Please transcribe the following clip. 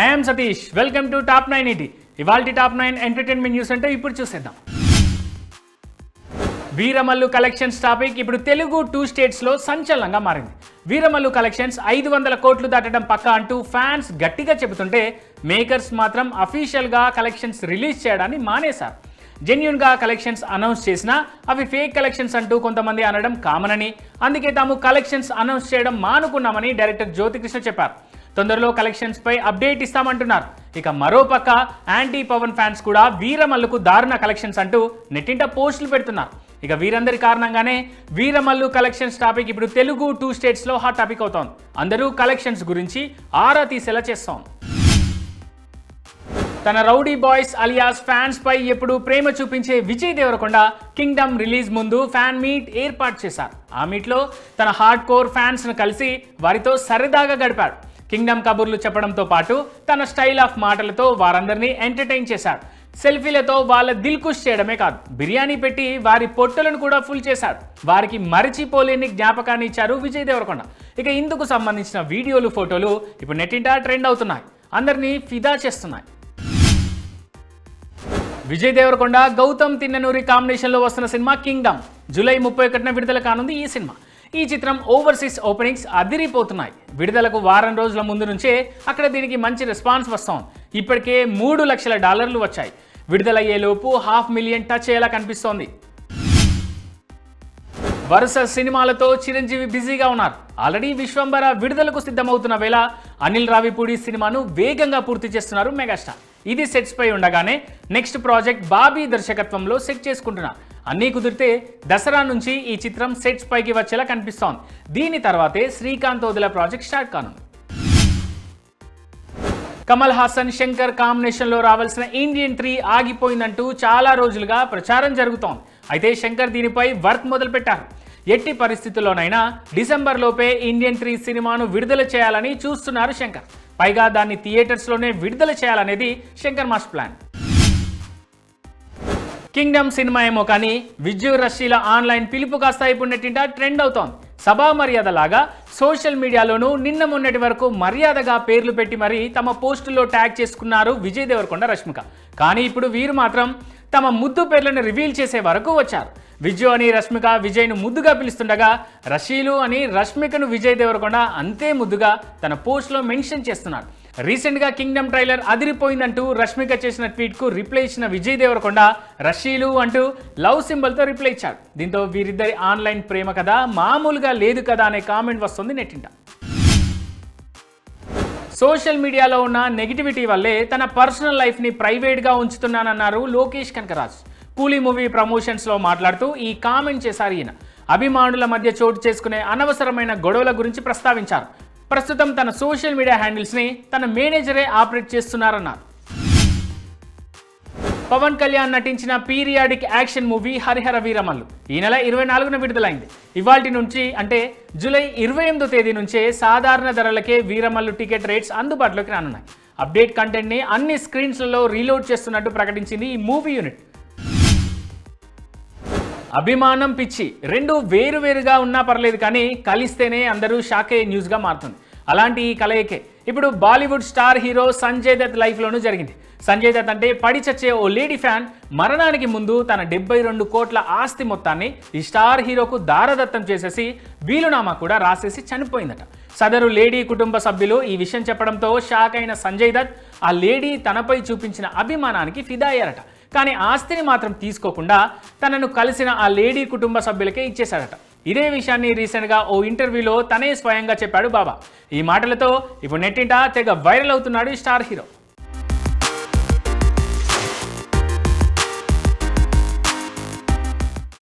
I'm Satish welcome to top nine ఇది ఇవాల్టి top nine entertainment news అంటే ఇప్పుడు చూసేద్దాం. వీరమల్లు కలెక్షన్స్ టాపిక్ ఇప్పుడు తెలుగు టూ స్టేట్స్లో సంచలనంగా మారింది. వీరమల్లు కలెక్షన్స్ ఐదు వందల కోట్లు దాటడం పక్క అంటూ ఫ్యాన్స్ గట్టిగా చెబుతుంటే మేకర్స్ మాత్రం అఫీషియల్గా కలెక్షన్స్ రిలీజ్ చేయడాన్ని మానేశారు. జెన్యున్గా కలెక్షన్స్ అనౌన్స్ చేసినా అవి ఫేక్ కలెక్షన్స్ అంటూ కొంతమంది అనడం కామన్ అని అందుకే తాము కలెక్షన్స్ అనౌన్స్ చేయడం మానుకున్నామని డైరెక్టర్ జ్యోతికృష్ణ చెప్పారు. తొందరలో కలెక్షన్స్ పై అప్డేట్ ఇస్తామంటున్నారు. ఇక మరోపక్క యాంటీ పవన్ ఫ్యాన్స్ కూడా వీరమల్లుకు దారుణ కలెక్షన్స్ అంటూ నెట్టింట పోస్టులు పెడుతున్నారు. ఇక వీరందరి కారణంగానే వీరమల్లు కలెక్షన్స్ టాపిక్ ఇప్పుడు తెలుగు టూ స్టేట్స్లో హాట్ టాపిక్ అవుతోంది. అందరూ కలెక్షన్స్ గురించి ఆరా తీసేలా చేస్తాం తన రౌడీ బాయ్స్ అలియాస్ ఫ్యాన్స్ పై ఎప్పుడు ప్రేమ చూపించే విజయ్ దేవరకొండ కింగ్డమ్ రిలీజ్ ముందు ఫ్యాన్ మీట్ ఏర్పాటు చేశారు. ఆ మీట్లో తన హార్డ్ కోర్ ఫ్యాన్స్ను కలిసి వారితో సరదాగా గడిపాడు. కింగ్డమ్ కబుర్లు చెప్పడంతో పాటు తన స్టైల్ ఆఫ్ మాటలతో వారందరినీ ఎంటర్టైన్ చేశాడు. సెల్ఫీలతో వాళ్ళ దిల్ కుష్ చేయడమే కాదు బిర్యానీ పెట్టి వారి పొట్టులను కూడా ఫుల్ చేశాడు. వారికి మరిచిపోలేని జ్ఞాపకాన్ని ఇచ్చారు విజయ్ దేవరకొండ. ఇక ఇందుకు సంబంధించిన వీడియోలు ఫోటోలు ఇప్పుడు నెట్టింటా ట్రెండ్ అవుతున్నాయి. అందరినీ ఫిదా చేస్తున్నాయి. విజయ్ దేవరకొండ గౌతమ్ తిన్ననూరి కాంబినేషన్లో వస్తున్న సినిమా కింగ్డమ్. జూలై ముప్పై ఒకటిన విడుదల కానుంది ఈ సినిమా. ఈ చిత్రం ఓవర్సీస్ ఓపెనింగ్స్ అదిరిపోతున్నాయి. విడుదలకు వారం రోజుల ముందు నుంచే అక్కడ దీనికి మంచి రెస్పాన్స్ వస్తోంది. ఇప్పటికే మూడు లక్షల డాలర్లు వచ్చాయి. విడుదలయ్యేలోపు హాఫ్ మిలియన్ టచ్ అయ్యేలా కనిపిస్తోంది. వరుస సినిమాలతో చిరంజీవి బిజీగా ఉన్నారు. ఆల్రెడీ విశ్వంబర విడుదలకు సిద్ధమవుతున్న వేళ అనిల్ రావిపూడి సినిమాను వేగంగా పూర్తి చేస్తున్నారు మెగాస్టార్. ఇది సెట్స్ పై ఉండగానే నెక్స్ట్ ప్రాజెక్ట్ బాబీ దర్శకత్వంలో సెట్ చేసుకుంటున్నారు. అన్నీ కుదిరితే దసరా నుంచి ఈ చిత్రం సెట్స్ పైకి వచ్చేలా కనిపిస్తోంది. దీని తర్వాతే శ్రీకాంత్ వదిల ప్రాజెక్ట్ స్టార్ట్ కానుంది. కమల్ హాసన్ శంకర్ కాంబినేషన్లో రావాల్సిన ఇండియన్ త్రీ ఆగిపోయిందంటూ చాలా రోజులుగా ప్రచారం జరుగుతోంది. అయితే శంకర్ దీనిపై వర్క్ మొదలుపెట్టారు. ఎట్టి పరిస్థితుల్లోనైనా డిసెంబర్ లోపే ఇండియన్ త్రీ సినిమాను విడుదల చేయాలని చూస్తున్నారు శంకర్. పైగా దాన్ని థియేటర్స్లోనే విడుదల చేయాలనేది Shankar mass plan. Kingdom cinema ఏమో కానీ విజయ్ రష్యల ఆన్లైన్ పిలుపు కాస్త ఇప్పుడు ట్రెండ్ అవుతోంది. సభా మర్యాద లాగా సోషల్ మీడియాలోనూ నిన్న మొన్నటి వరకు మర్యాదగా పేర్లు పెట్టి మరీ తమ పోస్టుల్లో ట్యాగ్ చేసుకున్నారు విజయ్ దేవరకొండ రష్మిక. కానీ ఇప్పుడు వీరు మాత్రం తమ ముద్దు పేర్లను రివీల్ చేసే వరకు వచ్చారు. విజయ్ అని రష్మిక విజయ్ను ముద్దుగా పిలుస్తుండగా రషీలు అని రష్మికను విజయ్ దేవరకొండ అంతే ముద్దుగా తన పోస్ట్లో మెన్షన్ చేస్తున్నాడు. రీసెంట్గా కింగ్డమ్ ట్రైలర్ అదిరిపోయిందంటూ రష్మిక చేసిన ట్వీట్కు రిప్లై ఇచ్చిన విజయ్ దేవరకొండ రషీలు అంటూ లవ్ సింబల్తో రిప్లై ఇచ్చాడు. దీంతో వీరిద్దరి ఆన్లైన్ ప్రేమ కదా మామూలుగా లేదు కదా అనే కామెంట్ వస్తుంది నెట్టింట. సోషల్ మీడియాలో ఉన్న నెగిటివిటీ వల్లే తన పర్సనల్ లైఫ్ని ప్రైవేట్గా ఉంచుతున్నానన్నారు లోకేష్ కనకరాజ్. కూలీ మూవీ ప్రమోషన్స్లో మాట్లాడుతూ ఈ కామెంట్ చేశారు ఈయన. అభిమానుల మధ్య చోటు చేసుకునే అనవసరమైన గొడవల గురించి ప్రస్తావించారు. ప్రస్తుతం తన సోషల్ మీడియా హ్యాండిల్స్ని తన మేనేజరే ఆపరేట్ చేస్తున్నారన్నారు. పవన్ కళ్యాణ్ నటించిన periodic action movie Harihara Veeramallu ఈ నెల ఇరవై నాలుగున విడుదలైంది. ఇవాల్టి నుంచి అంటే జూలై ఇరవై ఎనిమిదో తేదీ నుంచే సాధారణ ధరలకే వీరమల్లు టికెట్ రేట్స్ అందుబాటులోకి రానున్నాయి. అప్డేట్ కంటెంట్ని అన్ని స్క్రీన్స్లలో రీలోడ్ చేస్తున్నట్టు ప్రకటించింది ఈ మూవీ యూనిట్. అభిమానం పిచ్చి. రెండు వేరు వేరుగా ఉన్నా పర్లేదు కానీ కలిస్తేనే అందరూ షాక్ అయ్యే న్యూస్గా మారుతుంది. అలాంటి ఈ కలయికే ఇప్పుడు Bollywood star hero Sanjay Dutt లైఫ్లోనూ జరిగింది. సంజయ్ దత్ అంటే పడి చచ్చే ఓ లేడీ ఫ్యాన్. మరణానికి ముందు తన డెబ్బై రెండు కోట్ల ఆస్తి మొత్తాన్ని ఈ స్టార్ హీరోకు దారదత్తం చేసేసి వీలునామా కూడా రాసేసి చనిపోయిందట. సదరు లేడీ కుటుంబ సభ్యులు ఈ విషయం చెప్పడంతో షాక్ అయిన సంజయ్ దత్ ఆ లేడీ తనపై చూపించిన అభిమానానికి ఫిదా అయ్యారట. కానీ ఆస్తిని మాత్రం తీసుకోకుండా తనను కలిసిన ఆ లేడీ కుటుంబ సభ్యులకే ఇచ్చేశాడట. ఇదే విషయాన్ని రీసెంట్గా ఓ ఇంటర్వ్యూలో తనే స్వయంగా చెప్పాడు బాబా. ఈ మాటలతో ఇప్పుడు నెట్టింట తెగ వైరల్ అవుతున్నాడు స్టార్ హీరో.